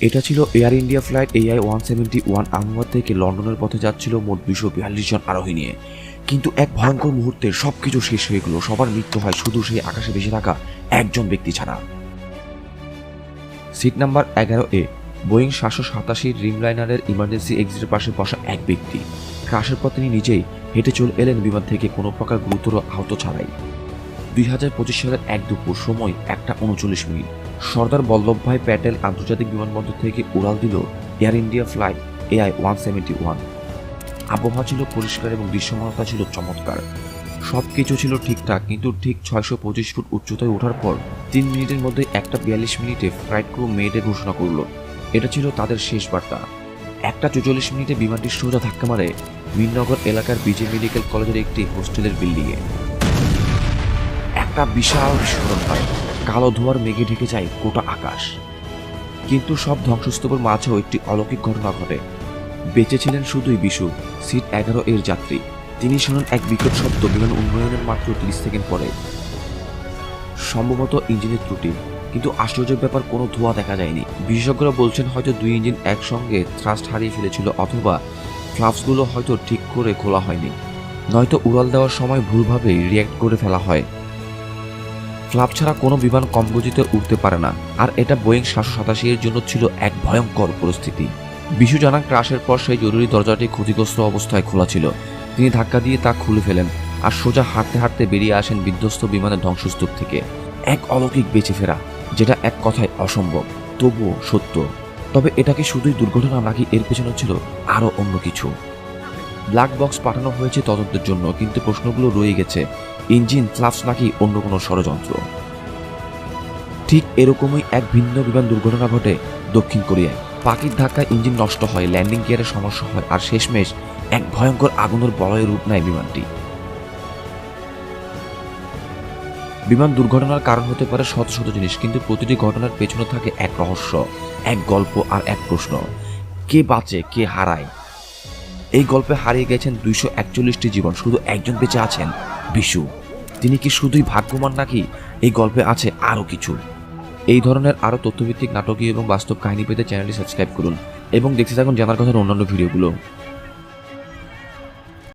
এটা ছিল Air India flight AI one seventy one Ahmedabad থেকে লন্ডনের পথে যাচ্ছিল মোট দুশো বিয়াল্লিশ জন আরোহী নিয়ে। কিন্তু এক ভয়ঙ্কর মুহূর্তে সবকিছু শেষ হয়ে গেল। সবার মৃত্যু হয় শুধু সেই আকাশে ভেসে থাকা একজন ব্যক্তি ছাড়া। সিট নাম্বার এগারো এ, বোয়িং সাতশো সাতাশি ড্রিমলাইনারের ইমার্জেন্সি এক্সিটের পাশে বসা এক ব্যক্তি। ক্রাশের পর তিনি নিজেই হেঁটে চলে এলেন বিমান থেকে কোনো প্রকার গুরুতর আহত ছাড়াই। দুই হাজার পঁচিশ সালের এক দুপুর, সময় একটা উনচল্লিশ মিনিট। সর্দার বল্লভভাই প্যাটেল আন্তর্জাতিক বিমানবন্দর থেকে উড়াল দিল Air India flight AI one seventy one. আবহাওয়া ছিল পরিষ্কার এবং দৃশ্যমানতা ছিল চমৎকার। সব কিছু ছিল ঠিকঠাক, কিন্তু ঠিক ছয়শো পঁচিশ ফুট উচ্চতায় ওঠার পর তিন মিনিটের মধ্যে একটা বিয়াল্লিশ মিনিটে ফ্লাইট ক্রু মেয়েদের ঘোষণা করল। এটা ছিল তাদের শেষ বার্তা। একটা চৌচল্লিশ মিনিটে বিমানটি সোজা ধাক্কা মারে মিননগর এলাকার বিজে মেডিকেল কলেজের একটি হোস্টেলের বিল্ডিংয়ে। একটা বিশাল বিস্ফোরণ হয় কালো ধোয়ার মেঘে ঢেকে যায় গোটা আকাশ। কিন্তু সব ধ্বংসস্তূপের মাঝেও একটি অলৌকিক ঘটনা ঘটে। বেঁচে ছিলেন শুধুই বিশু, সিট এগারো এর যাত্রী। তিনি শোনেন এক বিকট শব্দ বিমান উন্নয়নের মাত্র তিরিশ সেকেন্ড পরে। সম্ভবত ইঞ্জিনের ত্রুটি, কিন্তু আশ্চর্যের ব্যাপার, কোনো ধোঁয়া দেখা যায়নি। বিশেষজ্ঞরা বলছেন হয়তো দুই ইঞ্জিন একসঙ্গে থ্রাস্ট হারিয়ে ফেলেছিল, অথবা ফ্লাপসগুলো হয়তো ঠিক করে খোলা হয়নি। নয়তো উড়াল দেওয়ার সময় ভুলভাবে রিয়্যাক্ট করে ফেলা হয়। ফ্লাপ ছাড়া কোনো বিমান কম গতিতে উঠতে পারে না। আর এটা বোয়িং সাতশো সাতাশি এর জন্য ছিল এক ভয়ঙ্কর পরিস্থিতি। বিশু জানান, ক্রাশের পর সেই জরুরি দরজাটি ক্ষতিগ্রস্ত অবস্থায় খোলা ছিল। তিনি ধাক্কা দিয়ে তা খুলে ফেলেন আর সোজা হাঁটতে হাঁটতে বেরিয়ে আসেন বিধ্বস্ত বিমানের ধ্বংসস্তূপ থেকে। এক অলৌকিক বেঁচে ফেরা, যেটা এক কথায় অসম্ভব, তবুও সত্য। তবে এটা কি শুধুই দুর্ঘটনা নাকি এর পেছনে ছিল আরও অন্য কিছু? ব্ল্যাক বক্স পাঠানো হয়েছে তদন্তের জন্য কিন্তু প্রশ্নগুলো রয়ে গেছে। ইঞ্জিন ফ্লাপস নাকি অন্য কোনো ষড়যন্ত্র? ঠিক এরকমই এক ভিন্ন বিমান দুর্ঘটনা ঘটে দক্ষিণ কোরিয়ায়। পাখির ধাক্কায় ইঞ্জিন নষ্ট হয় ল্যান্ডিং গিয়ারের সমস্যা হয়, আর শেষমেশ এক ভয়ঙ্কর আগুনের বলয়ে রূপ নেয় বিমানটি। বিমান দুর্ঘটনার কারণ হতে পারে শত শত জিনিস, কিন্তু প্রতিটি ঘটনার পেছনে থাকে এক রহস্য, এক গল্প আর এক প্রশ্ন। কে বাঁচে, কে হারায়? এই গল্পে হারিয়ে গেছেন দুইশো একচল্লিশটি জীবন। শুধু একজন বেঁচে আছেন, বিশু। তিনি কি শুধুই ভাগ্যমান নাকি এই গল্পে আছে আরও কিছু? এই ধরনের আরও তথ্যভিত্তিক নাটকীয় এবং বাস্তব কাহিনী পেতে চ্যানেলটি সাবস্ক্রাইব করুন এবং দেখতে থাকুন জানার কথার অন্যান্য ভিডিওগুলো।